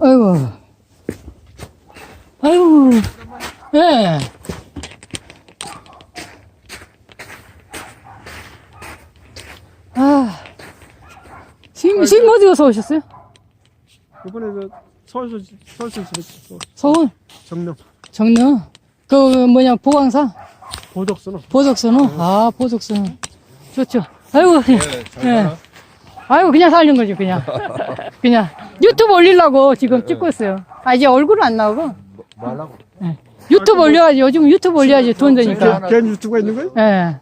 아이고. 아이고. 예. 아. 지금, 지금 어디 가서 오셨어요? 이번에 그 서울서 서울서 지냈어. 서울? 정릉 정릉? 그, 뭐냐, 보강사? 보덕선어. 보석선호? 아, 보석선호. 좋죠. 아이고, 예. 아이고, 그냥 살린 거지, 그냥. 그냥. 유튜브 올리려고 지금 찍고 있어요. 아, 이제 얼굴은 안 나오고. 뭐 하려고? 유튜브 올려야지. 요즘 유튜브 올려야지 돈 되니까. 개인 유튜브가 있는 거야? 예.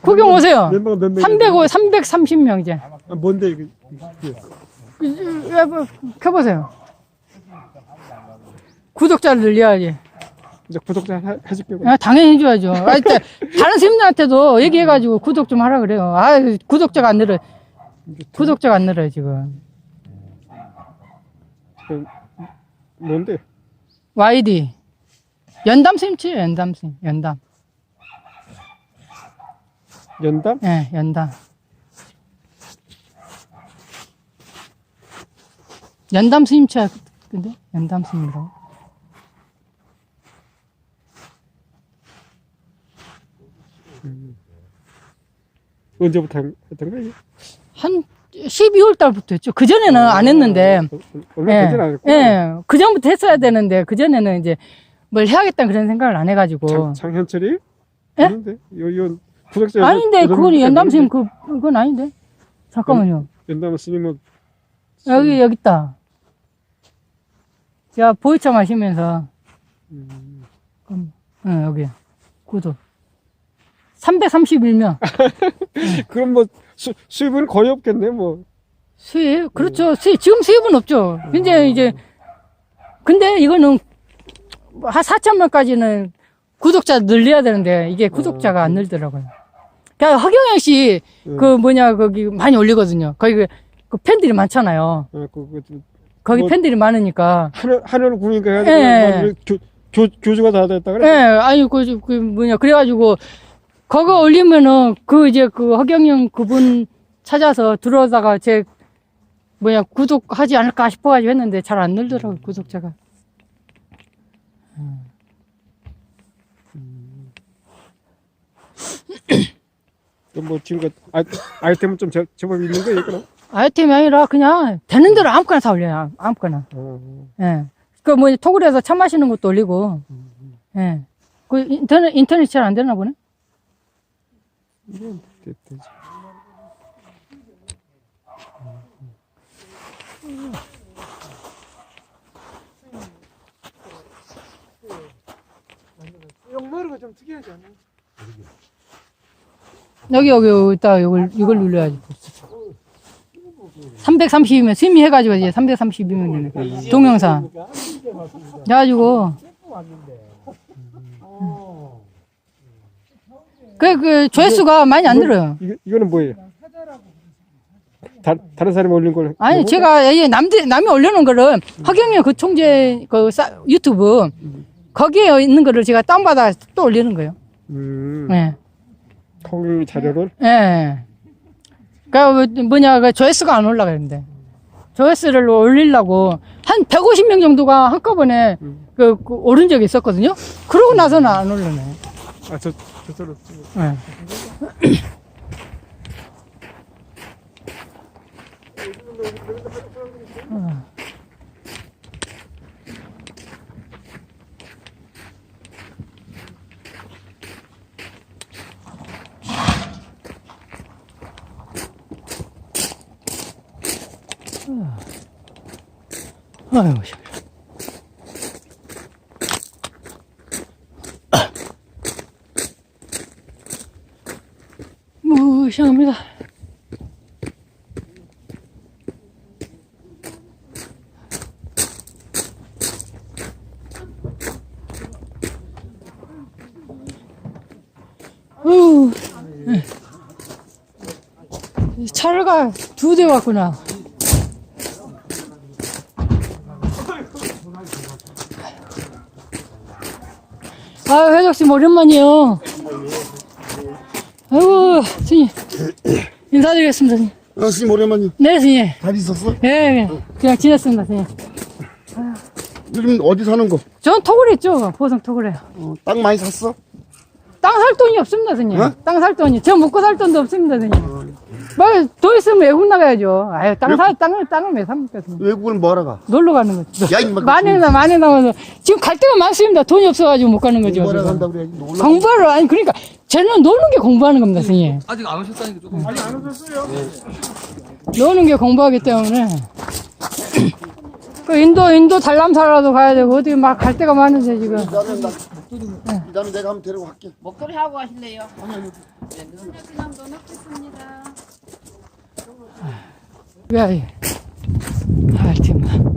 구경 오세요. 몇 명, 몇 명? 305, 330명 이제. 아, 뭔데 이게? 이게. 예, 뭐, 켜보세요. 구독자를 늘려야지. 이제 구독자 해- 해줄게. 아, 당연히 해줘야죠. 아, 일단 다른 선생님들한테도 얘기해가지고 구독 좀 하라 그래요. 아, 구독자가 안 늘어요. 구독자가 안 늘어요, 지금. 그, 뭔데? YD. 연담 쌤치 연담 쌤. 연담. 연담? 예, 연담. 연담 스님차 근데 연담 스님이라고. 언제부터 한- 했던? 이게? 한 12월 달부터 했죠. 그 전에는 안 했는데. 어, 얼마 되진 않았고. 예. 그 전부터 했어야 되는데 그 전에는 이제 뭘 해야겠다는 그런 생각을 안 해가지고. 장, 장현철이? 예? 아닌데? 요, 요, 구독자. 아닌데 그건 연담 안 스님? 그 그건 아닌데. 잠깐만요. 연담 스님은 여기 여기 있다. 자 보이차 마시면서. 음, 음, 응, 여기. 구독. 331명. 그럼 뭐 수, 수입은 거의 없겠네 뭐. 수입? 그렇죠. 수입, 지금 수입은 없죠. 근데 이제, 근데 이거는 한 4천명까지는 구독자 늘려야 되는데 이게 구독자가 안 늘더라고요. 그러니까 허경영 씨, 음. 그 뭐냐, 거기 많이 올리거든요. 거기 그, 그 팬들이 많잖아요. 어, 그, 그, 그 거기 뭐- 팬들이 많으니까. 하늘 하늘 구인가 예. 해가지고 교, 교, 교주가 다 됐다 예, 그래. 아니, 그, 그 뭐냐, 그래가지고, 그거 올리면은 그 이제 그 허경영 그분 찾아서 들어오다가 제 뭐냐 구독하지 않을까 싶어가지고 했는데 잘 안 늘더라고요 구독자가. 그럼 뭐 지금 그 아, 아이템은 좀 제, 제법 있는 거예요, 그럼? 아이템이 아니라 그냥 되는 대로 아무거나 다 올려요 아무거나. 어, 예. 그 뭐 토굴에서 차 마시는 것도 올리고. 예. 그 인터넷 인터넷 잘 안 되나 보네 이건 되- 되지. 영마루가 좀 특이하지 않나? 여기 여기 여기 딱 이걸 이걸 눌러야지. 330이면 스미 해가지고 이제 330이면 되네 동영상. 그래가지고 그, 그, 조회수가 많이 안 들어요. 이거, 이거는 뭐예요? 다, 다른 사람이 올린 걸. 아니, 보고? 제가, 예, 남들, 남이 올려놓은 거를, 허경영 그 총재, 그, 싸- 유튜브, 거기에 있는 거를 제가 다운받아 또 올리는 거예요. 음, 예. 통일 자료를. 예. 그, 뭐냐, 그, 조회수가 안 올라가는데. 조회수를 올리려고, 한 150명 정도가 한꺼번에, 그, 그 오른 적이 있었거든요? 그러고 나서는 안 올라네. 아, 저, 저쪽으로. 예. 아유, 씨. 무시합니다. 우 차가 두 대 왔구나. 아, 회장님 오랜만이에요. 아이고, 스님. 인사드리겠습니다, 스님. 아, 스님 오랜만이 네, 스님. 잘 있었어? 예, 예. 그냥 지냈습니다, 스님. 요즘 어디 사는 거? 전 토굴에 있죠. 보성 토굴에. 어, 땅 많이 샀어? 땅 살 돈이 없습니다, 선생님. 어? 땅살 돈이. 저 먹고 살 돈도 없습니다, 선생님. 뭐더 있으면 외국 나가야죠. 아유, 땅 사, 땅을, 땅을 왜 삽니까, 선생님. 외국은 뭐하러 가? 놀러 가는 거죠. 야, 임마. 많이 나, 많이 나와서. 지금 갈 데가 많습니다. 돈이 없어가지고 못 가는 거죠. 지금. 간다 그래야지. 놀러 공부하러, 아니, 그러니까, 쟤는 노는 게 공부하는 겁니다, 선생님. 아직 안 오셨다니까 조금. 아니 안 오셨어요? 노는 게 공부하기 때문에. 그 인도, 인도 달람사라도 가야 되고, 어디 막 갈 데가 많은데, 지금. 이다음에 나, 이다음에 내가 한번 데리고 갈게. 목도리 하고 가실래요? 왜, 아, 지금.